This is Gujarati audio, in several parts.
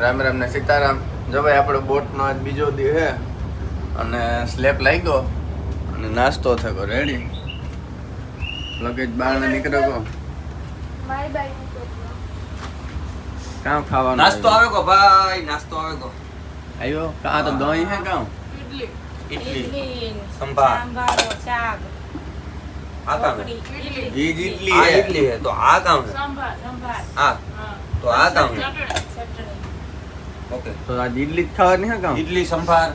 રામ રામ ને સીતારામ. જો ભાઈ આપણો બોટનો આજ બીજો દી હે. અને સ્લેપ લાગ્યો અને નાસ્તો થયો રેડી લગેજ બહાર ને નીકળ્યો ગો કામ ખાવાનું નાસ્તો આવે કો ભાઈ? નાસ્તો આવે કો. આવ્યો? કા તો દહીં હે કામ ઇડલી ઇડલી સંભાર. સંભાર શાક. આ કામ ઇડલી ઈ જ ઇડલી હે. તો આ કામ સંભાર સંભાર. આ. હા. તો આ કામ ઓકે. તો આજ ઇડલી જ ખાવાની હે કામ ઇડલી સંભાર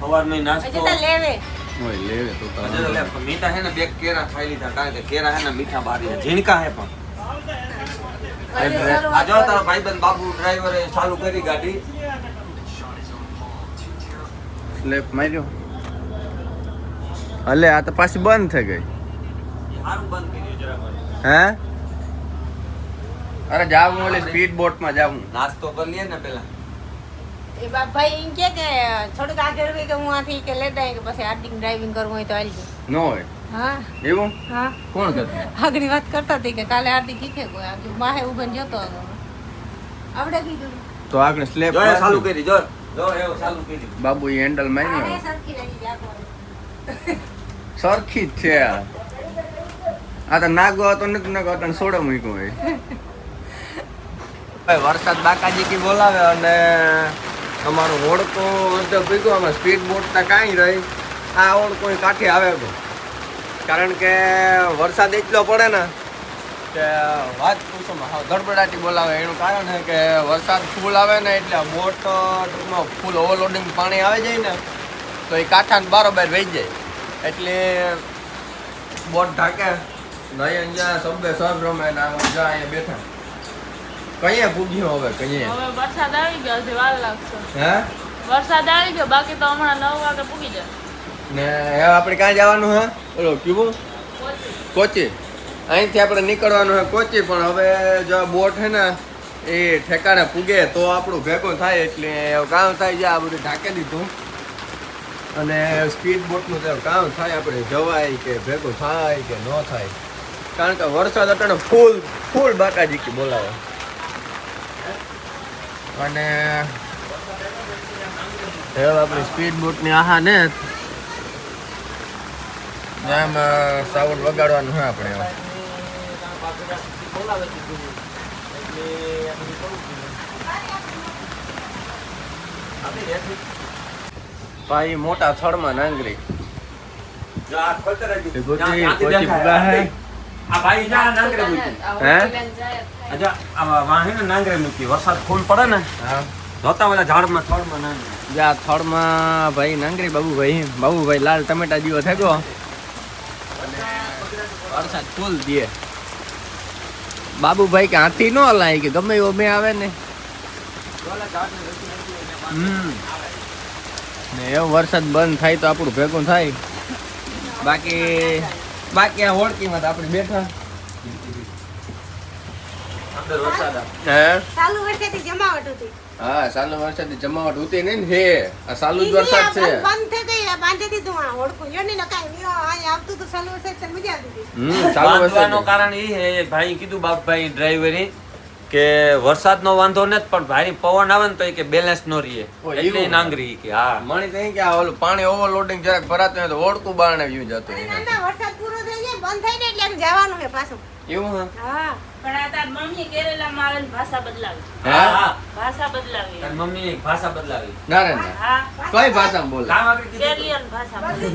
સવારનો નાસ્તો. લેવે. ઓય લેવે તો તો હજુ લે, મીઠા હે ને બે કેરા ખાઈ લીધા કારણ કે કેરા હે ને મીઠા બારી છે. ઝીણકા હે પણ. આ જો તારો ભાઈબંધ બાબુ ડ્રાઈવરે ચાલુ કરી ગાડી. સ્લેપ માર્યો. અલે આ તો પાછી બંધ થઈ ગઈ. સારું બંધ કરી જરાક જરા હે? અરે જાવું એટલે સ્પીડ બોટમાં જાવું. નાસ્તો કરી લઈએ ને પેલા. એ બાપ ભાઈ એમ કે કે થોડુંક આગળ હોય કે હું આથી કે લેતા આવીએ કે પછી આર્ટિંગ ડ્રાઇવિંગ કરવું હોય તો હાલજો નો હોય? હા. એવું? હા. કોણ કરતા? આગળ વાત કરતા હતી કે કાલે હાર્દિક કીખે કોઈ. આજુ માહે ઉભન જતો હતો. આપણે કીધું. તો આગળ સ્લેપ જો ચાલુ કરી જો જો એવો ચાલુ કરી. બાબુ હેન્ડલ આને સરખી રહી સરખી જ છે આ. તો નાગો હતો નથી નાગો તને સોડો મૂક્યો હોય. ભાઈ, વરસાદ બાકાજી કી બોલાવે અને અમારો ઓળકો અડધો ભીગો આમાં સ્પીડ બોટ તો કાંઈ રહી આ ઓળ કોઈ કાંઠે આવે તો. કારણ કે વરસાદ એટલો પડે ને કે વાત પૂછો હા ધડબડાટી બોલાવે. એનું કારણ છે કે વરસાદ ફૂલ આવે ને એટલે બોટ ટૂંકમાં ફૂલ ઓવરલોડિંગ પાણી આવી જાય ને, તો એ કાંઠાને બારોબાર વહી જાય. એટલે બોટ ઢાકે, નહીં અહીંયા સબે સબ રમે ને અહીંયા બેઠા. કઈએ પૂગ્યો હવે કઈએ હવે વરસાદ આવી ગયો છે વાર લાગશે. હે? વરસાદ આવી ગયો બાકી તો હમણાં નવ વાગે પૂગી જાય. ને હવે આપણે ક્યાં જવાનું હે? ઓલો ક્યુબો કોચી. અહીંથી આપણે નીકળવાનું હે કોચી પણ હવે જો બોટ હે ને એ ઠેકાણે પૂગે તો આપણું ભેગું થાય એટલે કામ થાય છે આ બધું ઢાંકી દીધું. અને સ્પીડ બોટનું તો કામ થાય આપણે જવાય કે ભેગું થાય કે ન થાય. કારણ કે વરસાદ અટાણે ફૂલ ફૂલ બાકાજી કી બોલાવે. અને હવે આપણી સ્પીડ બોટની આહા ને આમ સાઉન્ડ વગાડવાનું હોય આપણે. ભાઈ મોટા થડમાં નાંગરી હે? આ ભાઈ જ્યાં નાંગરે મૂકી. હે? આ આ વાહે નાંગરે મૂકી. વરસાદ ફૂલ પડે ને? જોતા બધા ઝાડમાં થડમાં નાંગરે. જ્યાં થડમાં ભાઈ નાંગરી બાબુભાઈ બાબુભાઈ લાલ ટમેટા જેવો થયો વરસાદ ફૂલ દે. બાબુભાઈ કે હાથી નો લાય કે ગમે એવો મેં આવે ને. હમ. ને એવો વરસાદ બંધ થાય તો આપણું ભેગું થાય. બાકી બાકી આ હોળકીમાં આપણે બેઠા. વરસાદ. હે? ચાલુ વર્ષેથી જમાવટ હતી. હા સાલો વરસાદની જમાવટ હોતી નહીં ને હે. આ સાલું જ વરસાદ છે. બંધ થઈ ગઈ આ બાંધી દીધું આ હોડકું જો ને નકાય આવતું તો ચાલુ વરસાદ છે મજા આવી હમ સાલું વરસાદ વરસાદ કારણ એ હે ભાઈ કીધું બાપ ભાઈ ડ્રાઈવરે કે વરસાદનો વાંધો નથી પણ ભારી પવન આવે ને તો એ કે બેલેન્સ નો રહીએ ઓ, એટલે નાંગરી કે હા. મણી તો કે આ ઓલું પાણી ઓવરલોડિંગ જરાક ભરાતું હોય તો ઓળકું બારણે વ્યૂ જતો હોય. ના ના વરસાદ પૂરો થઈ જાય બંધ થઈ જાય એટલે જવાનું છે પાછું. એવું હે? હા. પણ આ તાર મમ્મી કેરેલામાં આવે ભાષા બદલાવી. હા? હા. ભાષા બદલાવી. તારી મમ્મી ભાષા બદલાવી. ના. હા. કઈ ભાષામાં બોલે? કામ આગળ કીધું તું? ભાષા બધી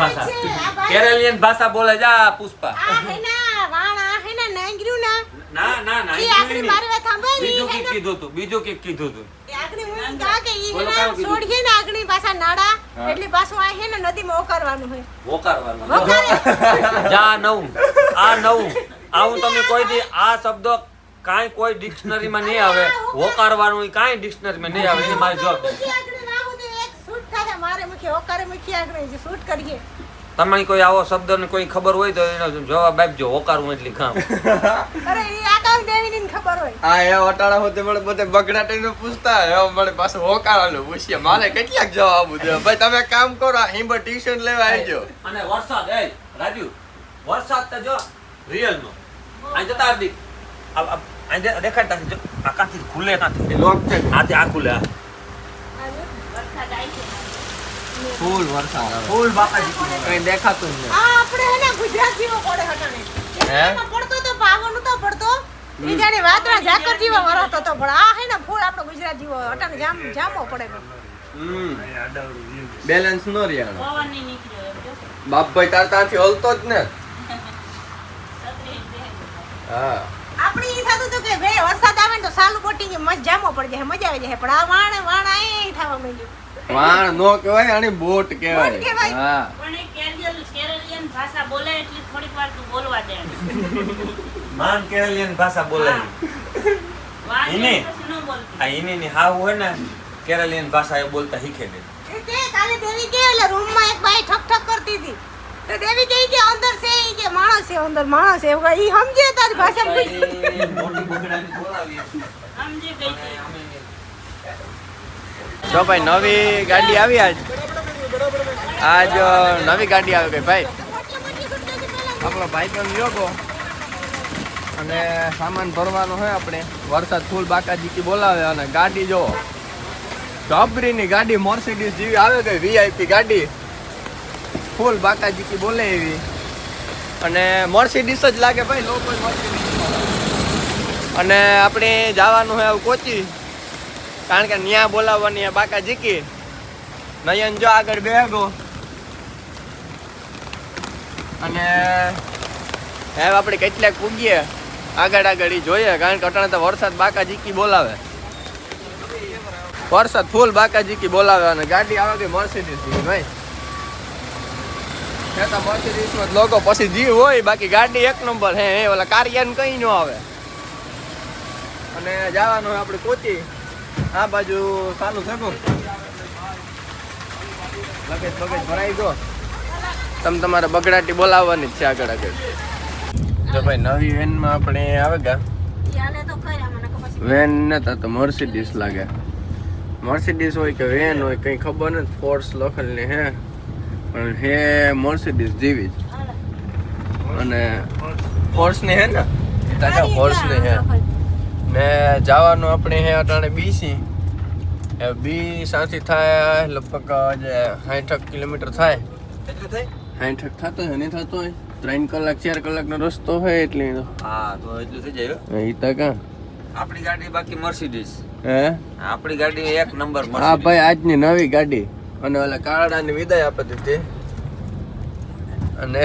ભાષા છે, આ ભાઈ- કેરલિયન ભાષા બોલે જા પુષ્પા. આ હે ના વાણ હે ના નાંગર્યું ના. ના ના ના ઈ ઈ આખરી વાત સાંભળ, બીજું હે કીધું તું બીજું કંઈક કીધું તું. આગળ હું એમ કે ઈ ના છોડીએ ને આગળ ભાષા નાડા. એટલે પાછું આ હે ને નદીમાં ઓકારવાનું હોય વોકારવાનું વોકારે જા નવું. આ નવું. આવું તમે કોઈ દી આ શબ્દ કાંઈ કોઈ ડિક્શનરીમાં નહીં આવે. હોકારવાનું કાંઈ ડિક્શનરીમાં નહીં આવે. એ મારી જોબ. મૂકી આગળ વાહું તો એક શૂટ થાય મારે મૂકી ઓકારે મૂકી શૂટ કરીએ. તમને કોઈ આવો શબ્દ ને કોઈ ખબર હોય તો એનો જવાબ આપજો હોકારું એટલી કામ અરે એ આકાશ દેવી ની ખબર હોય. આ એ વટાળા હોતે મને બધે બગડાટીને પૂછતા હવે મને પાછું હોકાવાનું પૂછીએ. મારે કેટલાક જવાબ દે ભાઈ તમે કામ કરો હિંબર ટ્યુશન લેવા આવજો. અને વરસાદ એ રાજુ વરસાદ તો જો રિયલ નો. આ જતા હાર્દિક આ- આ આ દે- દેખાડ તાથી જો આ કાંથી ખુલે કાંથી લોક છે આથી આ ખુલે આ. ફૂલ વરસાદ ફૂલ બાપાજી કઈ દેખાતું જ આ આપણે હે ને ગુજરાતીઓ પડે હટાણે હે? પડતો તો પાવન તો પડતો ઈ વાતરા ઝાકર જેવો વરાતો તો પણ આ હે ને ફૂલ આપણો ગુજરાત જીવો હટાણે જામ જામો પડે હમ બેલેન્સ નો રહ્યા પવન ભાઈ તાર તારથી હલતો જ ને. હા. આપણે ઈ થતું હતું કે ભાઈ વરસાદ આવે ને તો સાલું બોટિંગ મસ્ત જામો પડી જાય મજા આવી જાય પણ આ વાણ વાણ આય થવા માંડ્યું. વાણ નો કહેવાય અને બોટ બોટ કહેવાય. હા. પણ એ કેરળ કેરળિયન ભાષા બોલે એટલી થોડીક વાર તું બોલવા દે. માન કેરલિયન ભાષા બોલે. વાંચે એને? પછી ન બોલતી. આ એની ની હાવ હોય ને કેરલિયન ભાષા એ બોલતા શીખે દે તે કાલે દેવી કે એટલે રૂમમાં એક બાઈ ઠક ઠક કરતી હતી. તો દેવી કહી કે અંદર છે કે માણસ અંદર માણસ એવું ઈ સમજે તારી ભાષા મોટી બગડાની બોલાવીએ સમજી ગઈ તી. જો ભાઈ નવી ગાડી આવી આજ. આજ નવી ગાડી આવી ગઈ ભાઈ. આપણો ભાઈ પણ યોગો અને સામાન ભરવાનો હોય આપણે. વરસાદ ફૂલ બાકાજી બોલાવે અને ગાડી જો. ડબરીની ગાડી મર્સિડીઝ જેવી આવે ગઈ વીઆઈપી ગાડી. ફૂલ બાકાજીકી બોલે એવી. અને મર્સિડીસ જ લાગે ભાઈ. લોકો અને આપણે જવાનું હોય કોચી. કારણ કે ન્યા બોલાવવાની બાકા જીકી નયન જો આગળ બેગો અને હવે આપણે કેટલાક પૂગીએ. આગળ આગળ એ જોઈએ કારણ કે અટાણે તો વરસાદ બાકા જીકી બોલાવે. વરસાદ ફૂલ બાકા જીકી બોલાવે અને ગાડી આવે કે મર્સિડીસ ભાઈ. લોગો પછી જીવ હોય બાકી ગાડી એક નંબર હે એ ઓલા કારિયાન કઈ ન આવે. અને જવાનું આપણે કોચી. આ બાજુ ચાલુ થકો લગેજ બગેજ ભરાઈ ગયો. તમે તમારે બગડાટી બોલાવવાની જ છે આગળ આગળ. જો ભાઈ નવી વેનમાં આપણે આવે ગા. વેન નતા તો મર્સિડીસ લાગે. મર્સિડીસ હોય કે વેન હોય કંઈ ખબર નથી ફોર્સ લખેલી હે. પણ હે મર્સિડીઝ જેવી જ. અને ફોર્સની હે ને? તાકા ફોર્સની હે ને જવાનું આપણે હે અટાણે બીસી એ બી સાથી થાય લગભગ જે સાઠ કિલોમીટર થાય. કેટલું થાય? સાઠ થતો હોય નહીં થતો હોય? ત્રણ કલાક ચાર કલાકનો રસ્તો હોય એટલે. હા તો એટલું થઈ જાય હો. એ તાકા આપણી ગાડી બાકી મર્સિડીઝ હે? આપણી ગાડી એક નંબર હા ભાઈ આજની નવી ગાડી. અને ઓલા કાળાની વિદાય આપી દીધી. અને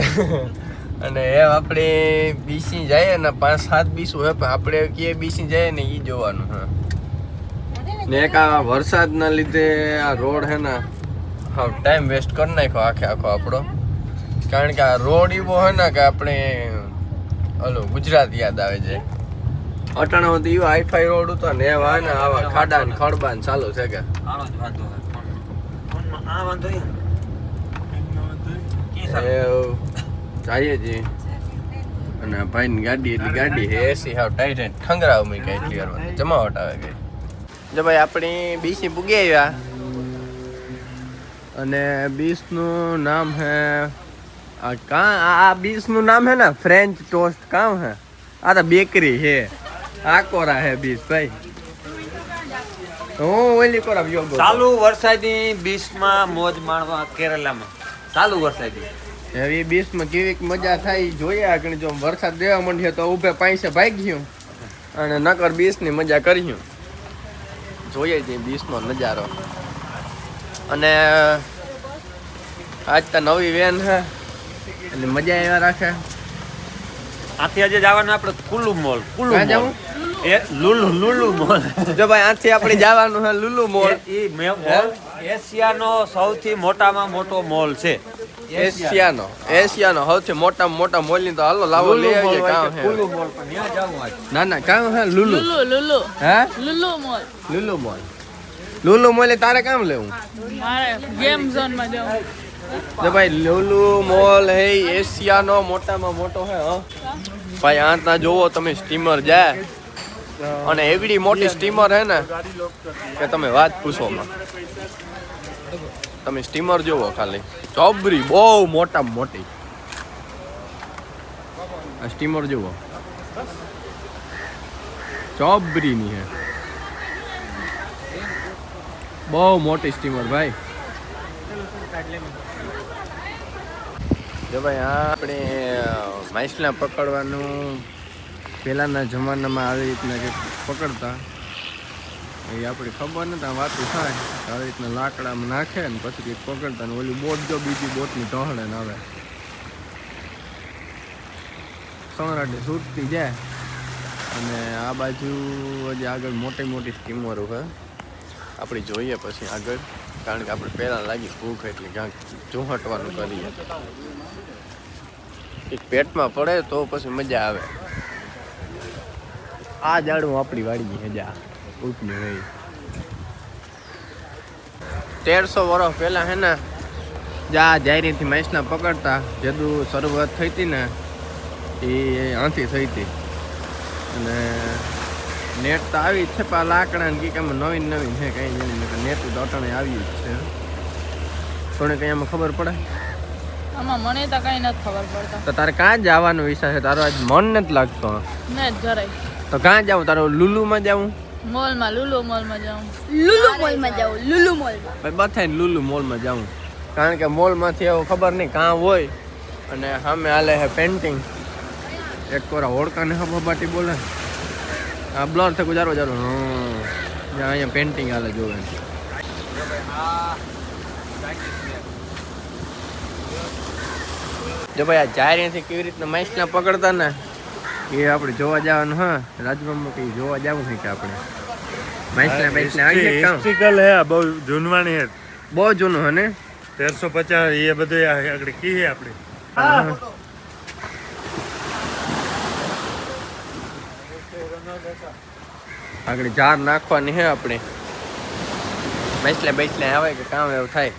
અને એ આપણે બીસી જઈએ ને પાંચ સાત બીસું હે પણ આપણે કે બીસી જઈએ ને એ જોવાનું હા ને એક આ વરસાદના લીધે આ રોડ હે ને હા ટાઈમ વેસ્ટ કરી નાખ્યો આખે આખો આપણો. કારણ કે આ રોડ એવો હોય ને કે આપણે હલો ગુજરાત યાદ આવે છે. અટાણા એવું એવો હાઈફાઈ રોડ હતો ને એવા ને આવા ખાડા ને ખડબા ને ચાલુ છે કે. આ વાંધો. કી? એ જઈએ છીએ. અને આ ભાઈની ગાડી એટલી ગાડી છે એસી હાવ ટાઈટ ટાઈટ ખંગરાવ મેં કઈ એટલી વાર જમાવટ આવે ગઈ જો ભાઈ આપણી બીસી પૂગી આવ્યા. અને બીસનું નામ હે આ કા આ આ બીસનું નામ હે ને ફ્રેન્ચ ટોસ્ટ કામ હે? આ તો બેકરી છે આ કોરા હે બીસ ભાઈ? હું ઓલી કોરા યોગો ચાલુ વરસાદી બીચમાં મોજ માણવા કેરલામાં. ચાલુ વરસાદી હવે બીસમાં બીચમાં કેવી મજા થાય જોઈએ આગળ જો વરસાદ દેવા માંડ્યો તો ઊભે પાસે ભાઈ ગયું. અને નકર બીચની મજા કરી જોઈએ છે બીચનો નજારો. અને આજ તો નવી વેન છે એટલે મજા એવા રાખે. આથી આજે જવાનું આપણે કુલુ મોલ કુલુ મોલ. એ લુલુ લુલુ મોલ. જો ભાઈ આથી આપણે જવાનું છે લુલુ મોલ. એ મે- મોલ? એશિયાનો સૌથી મોટામાં મોટો મોલ છે. એશિયાનો. એશિયાનો સૌથી મોટામાં મોટા મોલની તો હાલો લાવો લઈ આવીએ કામ કુલ્લુ લુલુ મોલ પર ન્યા જાવું આજ ના ના કામ હે લુલુ? Lulu Lulu. હે? Lulu mall. Lulu mall. Lulu મોલે તારે કામ લેવું? મારે ગેમ ઝોનમાં જવું. જો ભાઈ લુલુ મોલ હે એશિયાનો મોટામાં મોટો હે હ. ભાઈ આ ત્યાં જોવો તમે સ્ટીમર જાય. અને એવડી મોટી સ્ટીમર હે ને કે તમે વાત પૂછો માં તમે સ્ટીમર જોવો ખાલી. ચોબરી બહુ મોટામાં મોટી. આ સ્ટીમર જુઓ ચોબરીની હે. બહુ મોટી સ્ટીમર ભાઈ. જો ભાઈ આપણે માછલા પકડવાનું પહેલાંના જમાનામાં આવી રીતના જે પકડતા, એ આપણી ખબર નથી વાતું થાય. આવી રીતના લાકડામાં નાખે ને પછી કંઈક પકડતા ને ઓલી બોટ જો બીજી બોટની ટહળે ને આવે. સણરાટી સૂટતી જાય. અને આ બાજુ હજી આગળ મોટી મોટી સ્ટીમરો છે. આપણે જોઈએ પછી આગળ, કારણ કે આપણે પહેલાં લાગી ભૂખ એટલે ક્યાંક ઝુંહટવાનું કરીએ. એક પેટમાં પડે તો પછી મજા આવે. આ જાડું આપણી વાડી હજા. ઉપની હોય. તેરસો વર્ષ પહેલાં હે ને જા જાયરીથી મહેશના પકડતા જેદું શરૂઆત થઈ હતી ને એ આથી થઈ હતી અને નેટ તો આવી જ છે પણ લાકડા ને કંઈક આમાં નવીન નવીન છે કંઈ નહીં નેટ તો અટાણે આવી જ છે. થોડી કંઈ આમાં ખબર પડે? આમાં મને તો કઈ નથી ખબર પડતા. તો તારે ક્યાં જવાનો વિચાર છે? તારો આજ મન નથી લાગતો. ને જરાય. તો ક્યાં જાવું તારો લુલુમાં જાવું મોલમાં લુલુ મોલમાં જાઉં. લુલુ મોલમાં જાઉં લુલુ મોલમાં. ભાઈ બધાય લુલુ મોલમાં જાવું કારણ કે મોલમાંથી એવું ખબર નહીં કાં હોય. અને સામે હાલે છે પેન્ટિંગ એક કોરા હોડકાને હબાટી બોલે. આ બ્લરથી ગુજારો જારો. હમ. જ્યાં અહીંયા પેન્ટિંગ હાલે જોવે. જો ભાઈ આ જારીથી કેવી રીતના માઇસના પકડતા ને? એ આપણે જોવા જવાનું હા. રાજમાં કઈ જોવા જવું છે કે આપણે? માઇસના માઇસના આવી હિસ્ટ્રિકલ હે બહુ જૂનવાણી હે. બહુ જૂનું હે ને? તેરસો પચાસ એ બધું આગળ કી હે આપણે? આગળ જાર નાખવાની હે આપણે. બેસલે બેસલે આવે કે કામ એવું થાય.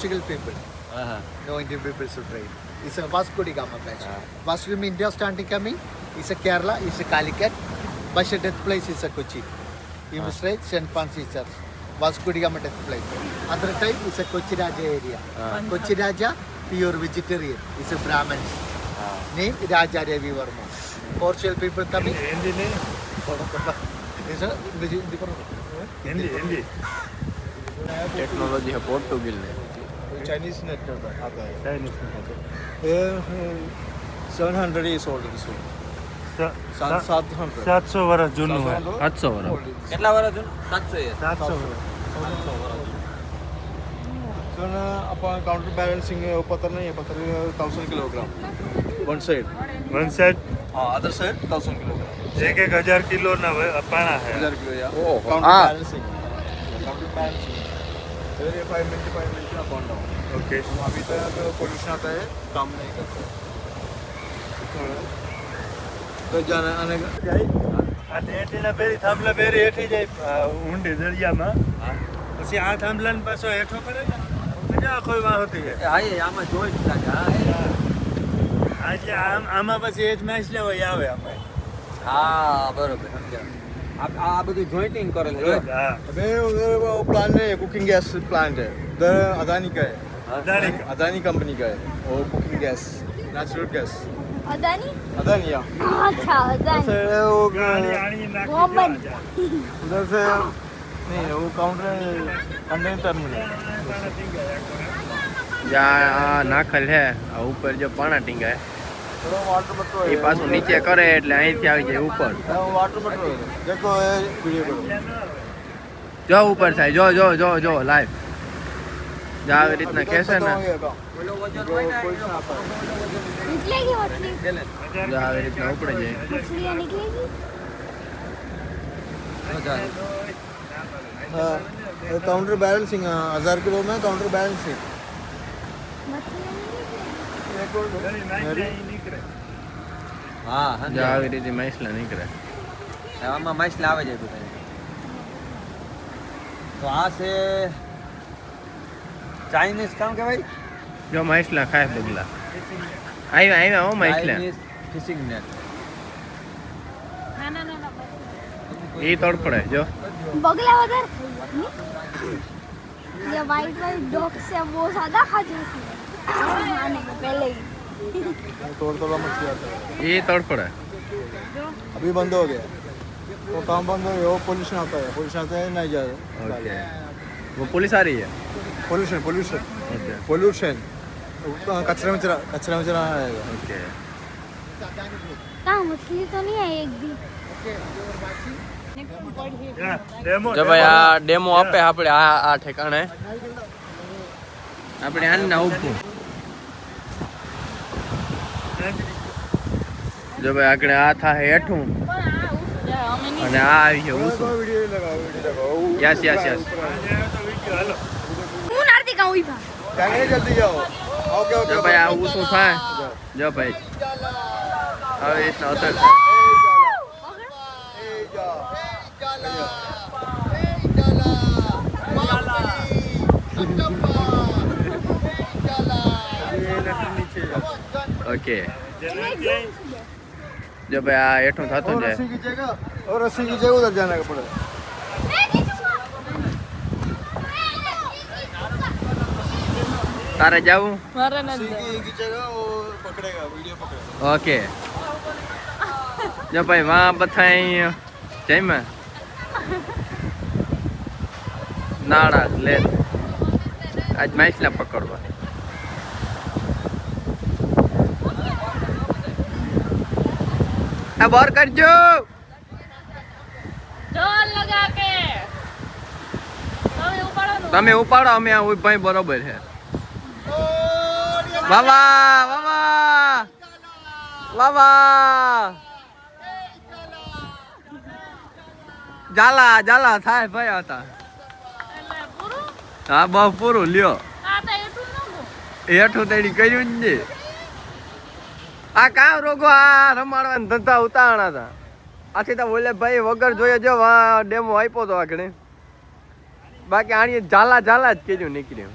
Portugal people. No Indian people should trade. It's a Vasco da Gama patch. Vasco da India standing coming. It's a Kerala. It's a Calicut. But the death place is a Kochi. You must trade St. Francis Church. Vasco da Gama death place. Other time is a Kochi Raja area. Kochi Raja, pure vegetarian. It's a Brahmins. Name Raja Devi Varma. Portugal people coming. Hindi Hindi technology હે પોર્ટુગલ ને Chinese network હતા ચાઇનીઝ એ સેવન હંડ્રેડ ઇયર્સ ઓલ્ડ છે સાત સાત હંડ્રેડ વર્ષ જૂનું હોય સાતસો વર્ષ કેટલા વર્ષ જૂનું સાતસો સાતસો વર્ષ આપણ કાઉન્ટર બેલેન્સિંગ પતર નહીં પતર thousand kilogram one side one side હા અધર સાઈડ થાઉઝન્ડ કિલોગ્રામ એક એક હજાર કિલો ના પાણા હજાર કિલો યા counter balancing counter balancing Balancing counter balancing every five minute five minute up and down okay अभी तक पोल्यूशन आता है काम नहीं करता तो जाना आने का આ નેટીના પેરી થાંભલા પેરી હેઠી જાય આ ઊંડી દરિયામાં પછી આ થાંભલાને પાછો હેઠો કરે ને મજા કોઈ વાહોતી છે હા એ આમાં જોઈ જ લાગે હા એ. આજે આમ આમાં પછી હેઠ મેચ લેવાય આવે અમે હા બરોબર સમજ્યા આ આ બધું જોઈન્ટિંગ કરેલું છે હા अबे उधर वो प्लांट है कुकिंग गैस प्लांट है उधर अदानी का है અદાણી अदानी कंपनी का है वो cooking gas natural gas Adani Adani या અચ્છા અદાની से वो આણી આણી નાખી ગોબન. દો આજે. उधर से नहीं वो काउंटर अंडर टर्मिनल જ્યાં આ નાખેલ છે આ ઉપર જો પાણા ટીંગાય थोड़ा वाटर बटो એ પાછું નીચે કરે એટલે અહીંથી આવી જાય ઉપર वाटर बटो देखो ये वीडियो करो જો ઉપર થાય જો જો જો જો લાઈવ જો આવી રીતના ખેંચે ને निकलेगी मछली જો આવી રીતના ઉપડે જાય मछलियाँ निकलेगी काउंटर बैलेंसिंग हजार किलो में काउंटर बैलेंसिंग मछलियाँ निकलेगी ઘણી નાખી અહીં નીકળે હા જો સમજ્યા. આવી રીતે માછલા નીકળે આમાં માછલા આવે છે બધા તો આ છે ચાઇનીઝ કામ કહેવાય જો માછલા ખાય બગલા આવ્યા આવ્યા હો માછલા ચાઇનીઝ ફિશિંગ નેટ ના ના ના ના બસ. એ તડપડે જો बगला उधर ये वाइट वाइट डॉग्स है वो ज्यादा खा जाती है तोड़ तोड़ा मत किया था એ તડફડે अभी बंद हो गया वो काम बंद हो गया वो पोल्यूशन आता है पोल्यूशन आता है नहीं जा ઓકે वो पुलिस आ रही है पोल्यूशन पोल्यूशन ओके पोल्यूशन कचरा में चला कचरा में चला आएगा ओके कहाँ मछली तो नहीं है एक भी ડેમો જો ભાઈ આ ડેમો આપે આપણે આ આ ઠેકાણે આપણે આના ઉભું જો ભાઈ આગળ આ થા હેઠું અને આ આવી છે ઊંચું યસ યસ યસ હું નારતી કાઉ ઈભા કાંગે જલ્દી જાઓ ઓકે ઓકે જો ભાઈ આ ઊંચું થાય જો ભાઈ હવે એ ઉતર થાય ઓકે જો ભાઈ આ હેઠું થતું और જાય रस्सी की जगह और रस्सी की जगह उधर जाने का पड़ेगा તારે જવું મારે रस्सी નથી की, की जगह वो पकड़ेगा वीडियो पकड़ेगा ઓકે જો ભાઈ વાં બથાઈ જઈમાં નાળા લે આજ માછલા પકડવા આ બહાર કરજો. જોર લગા કે તમે ઉપાડો અમે આ ભાઈ બરોબર છે. વાવા વાવા વાવા જાલા જાલા થાય ભાઈ હતા હા બહુ પૂરું લ્યો. હેઠું તેડી કર્યું જ ને આ કામ રોગો? આ રમાડવાના ધંધા ઉતાવળા હતા આથી તો બોલે ભાઈ વગર જોઈએ જો ડેમો આપ્યો તો આગળ. બાકી આણીએ ઝાલા ઝાલા જ કેજો નીકળ્યું.